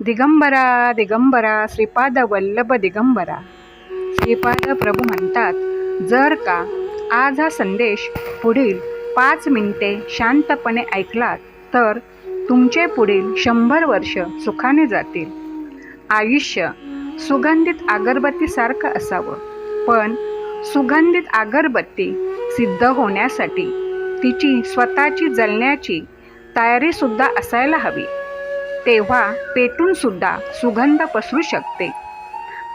दिगंबरा दिगंबरा श्रीपाद वल्लभ दिगंबरा. श्रीपाद प्रभू म्हणतात जर का आज हा संदेश पुढील पाच मिनिटे शांतपणे ऐकलात तर तुमचे पुढील शंभर वर्ष सुखाने जातील. आयुष्य सुगंधित अगरबत्तीसारखं असावं पण सुगंधित अगरबत्ती सिद्ध होण्यासाठी तिची स्वतःची जलण्याची तयारीसुद्धा असायला हवी. तेव्हा पेटून सुद्धा सुगंध पसरू शकते.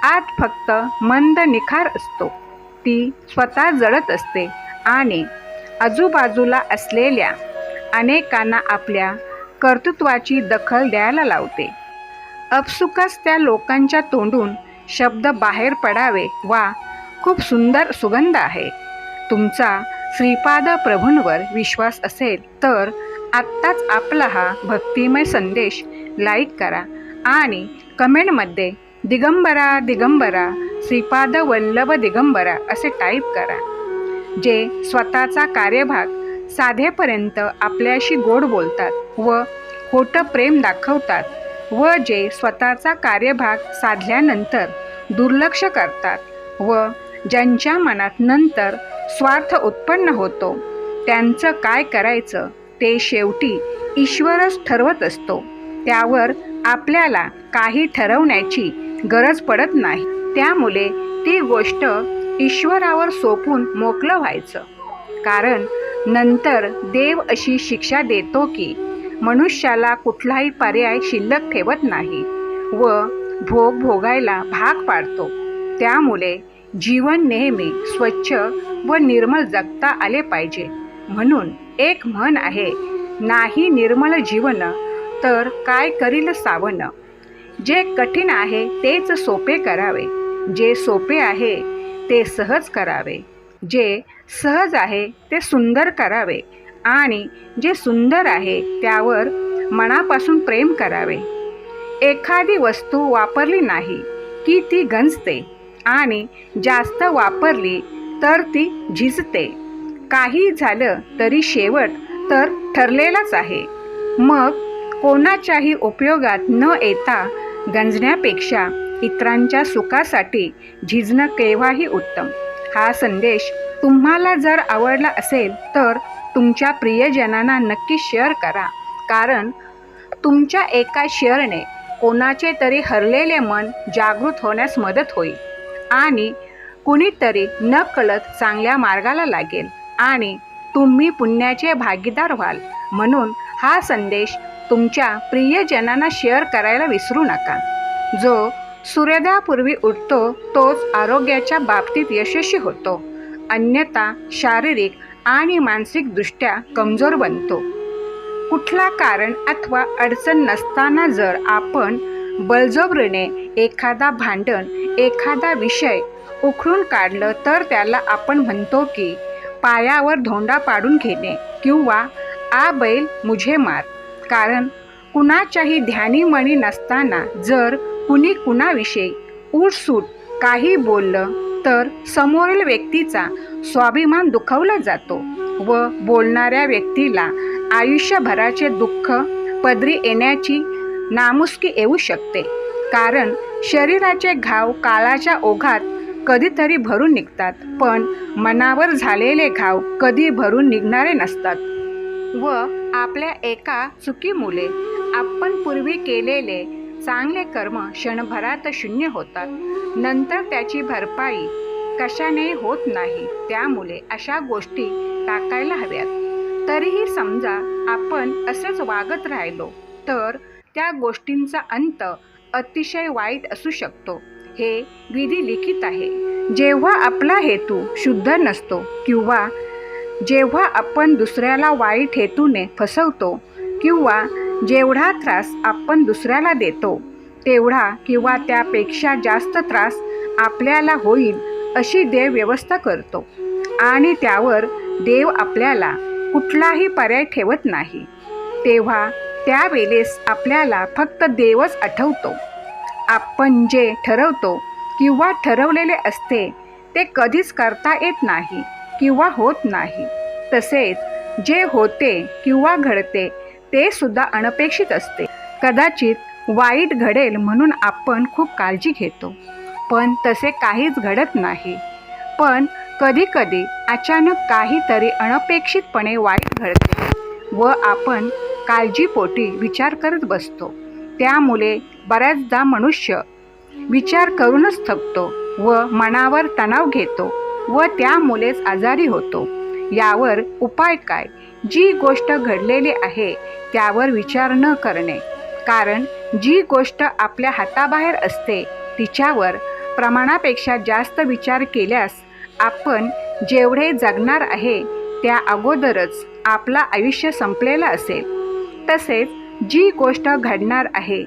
आत फक्त मंद निखार असतो. ती स्वतः जळत असते आणि आजूबाजूला असलेल्या अनेकांना आपल्या कर्तृत्वाची दखल द्यायला लावते. अपसुकच त्या लोकांच्या तोंडून शब्द बाहेर पडावे वा खूप सुंदर सुगंध आहे. तुमचा श्रीपाद प्रभूंवर विश्वास असेल तर आत्ताच आपला हा भक्तिमय संदेश लाईक करा आणि कमेंटमध्ये दिगंबरा दिगंबरा श्रीपाद वल्लभ दिगंबरा असे टाईप करा जे स्वतःचा कार्यभाग साधेपर्यंत आपल्याशी गोड बोलतात व खोटं प्रेम दाखवतात व जे स्वतःचा कार्यभाग साधल्यानंतर दुर्लक्ष करतात व ज्यांच्या मनात नंतर स्वार्थ उत्पन्न होतो त्यांचं काय करायचं ते शेवटी ईश्वरच ठरवत असतो. त्यावर आपल्याला काही ठरवण्याची गरज पडत नाही. त्यामुळे ती गोष्ट ईश्वरावर सोपून मोकळं व्हायचं. कारण नंतर देव अशी शिक्षा देतो की मनुष्याला कुठलाही पर्याय शिल्लक ठेवत नाही व भोग भोगायला भाग पाडतो. त्यामुळे जीवन नेहमी स्वच्छ व निर्मल जगता आले पाहिजे. म्हणून एक म्हण आहे नाही निर्मल जीवन तर काय करील सावन? जे कठीण आहे तेच सोपे करावे. जे सोपे आहे ते सहज करावे. जे सहज आहे ते सुंदर करावे. आणि जे सुंदर आहे त्यावर मनापासून प्रेम करावे. एखादी वस्तू वापरली नाही की ती गंजते आणि जास्त वापरली तर ती झिजते. काही झालं तरी शेवट तर ठरलेलाच आहे. मग कोणाच्याही उपयोगात न येता गंजण्यापेक्षा इतरांच्या सुखासाठी झिजणं केव्हाही उत्तम. हा संदेश तुम्हाला जर आवडला असेल तर तुमच्या प्रियजनांना नक्की शेअर करा. कारण तुमच्या एका शेअरने कोणाचे तरी हरलेले मन जागृत होण्यास मदत होईल आणि कुणीतरी न कळत चांगल्या मार्गाला लागेल आणि तुम्ही पुण्याचे भागीदार व्हाल. म्हणून हा संदेश तुमच्या प्रियजनांना शेअर करायला विसरू नका. जो सूर्योदयापूर्वी उठतो तोच आरोग्याच्या बाबतीत यशस्वी होतो. अन्यथा शारीरिक आणि मानसिकदृष्ट्या कमजोर बनतो. कुठला कारण अथवा अडचण नसताना जर आपण बळजबरीने एखादा भांडण एखादा विषय उखडून काढलं तर त्याला आपण म्हणतो की पायावर धोंडा पाडून घेणे किंवा आ बैल मुझे मार. कारण कुणाच्याही ध्यानीमणी नसताना जर कुणी कुणाविषयी उठसूट काही बोललं तर समोरील व्यक्तीचा स्वाभिमान दुखवला जातो व बोलणाऱ्या व्यक्तीला आयुष्यभराचे दुःख पदरी येण्याची नामुष्की येऊ शकते. कारण शरीराचे घाव काळाच्या ओघात कधीतरी भरून निघतात पण मनावर झालेले घाव कधी भरून निघणारे नसतात. व आपल्या एका चुकीमुळे आपण पूर्वी केलेले चांगले कर्म क्षणभरात शून्य होतात. नंतर त्याची भरपाई कशाने होत नाही त्यामुळे अशा गोष्टी टाकायला हव्यात. तरीही समजा आपण असेच वागत राहिलो तर त्या गोष्टींचा अंत अतिशय वाईट असू शकतो हे विधी लिखित आहे. जेव्हा आपला हेतू शुद्ध नसतो किंवा जेव्हा आपण दुसऱ्याला वाईट हेतूने फसवतो किंवा जेवढा त्रास आपण दुसऱ्याला देतो तेवढा किंवा त्यापेक्षा जास्त त्रास आपल्याला होईल अशी देव व्यवस्था करतो. आणि त्यावर देव आपल्याला कुठलाही पर्याय ठेवत नाही. तेव्हा त्यावेळेस आपल्याला फक्त देवच आठवतो. आपण जे ठरवतो किंवा ठरवलेले असते ते कधीच करता येत नाही. किंवा होत नाही. तसेच जे होते किंवा घडते ते सुद्धा अनपेक्षित असते. कदाचित वाईट घडेल म्हणून आपण खूप काळजी घेतो. पण तसे काहीच घडत नाही. पण कधीकधी अचानक काहीतरी अनपेक्षितपणे वाईट घडते व आपण काळजीपोटी विचार करत बसतो. त्यामुळे बऱ्याचदा मनुष्य विचार करूनच थकतो व मनावर तणाव घेतो. व त्यामुळेच आजारी होतो. यावर उपाय काय? जी गोष्ट घडलेली आहे त्यावर विचार न करणे. कारण जी गोष्ट आपल्या हाताबाहेर असते तिच्यावर प्रमाणापेक्षा जास्त विचार केल्यास आपण जेवढे जगणार आहे त्या अगोदरच आपला आयुष्य संपलेलं असेल. तसेच जी गोष्ट घडणार आहे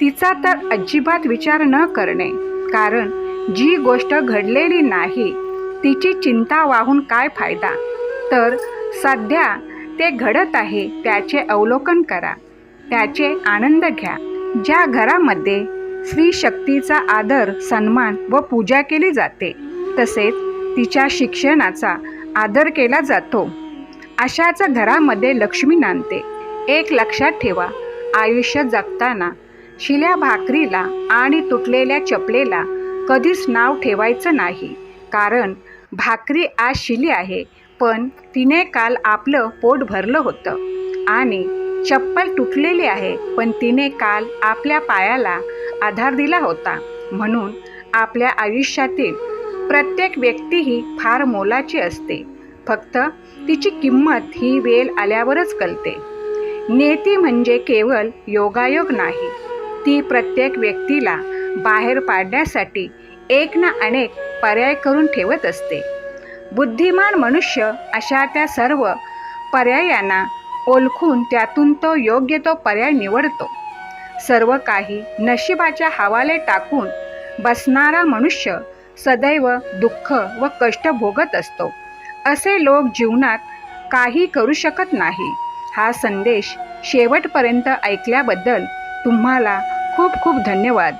तिचा तर अजिबात विचार न करणे. कारण जी गोष्ट घडलेली नाही तिची चिंता वाहून काय फायदा? तर सध्या ते घडत आहे त्याचे अवलोकन करा. त्याचे आनंद घ्या. ज्या घरामध्ये स्त्री शक्तीचा आदर सन्मान व पूजा केली जाते तसेच तिच्या शिक्षणाचा आदर केला जातो. अशाच घरामध्ये लक्ष्मी नांदते. एक लक्षात ठेवा आयुष्य जगताना शिल्या भाकरीला आणि तुटलेल्या चपलेला कधीच नाव ठेवायचं नाही. कारण भाकरी आज शिली आहे पण तिने काल आपलं पोट भरलं होतं. आणि चप्पल तुटलेली आहे पण तिने काल आपल्या पायाला आधार दिला होता. म्हणून आपल्या आयुष्यातील प्रत्येक व्यक्ती ही फार मोलाची असते. फक्त तिची किंमत ही वेळ आल्यावरच कळते. नेती म्हणजे केवळ योगायोग नाही. ती प्रत्येक व्यक्तीला बाहेर पाडण्यासाठी एक ना अनेक पर्याय करून ठेवत असते. बुद्धिमान मनुष्य अशा त्या सर्व पर्यायांना ओळखून त्यातून तो योग्य तो पर्याय निवडतो. सर्व काही नशिबाच्या हवाले टाकून बसणारा मनुष्य सदैव दुःख व कष्ट भोगत असतो. असे लोक जीवनात काही करू शकत नाही. हा संदेश शेवटपर्यंत ऐकल्याबद्दल तुम्हाला खूप खूप धन्यवाद.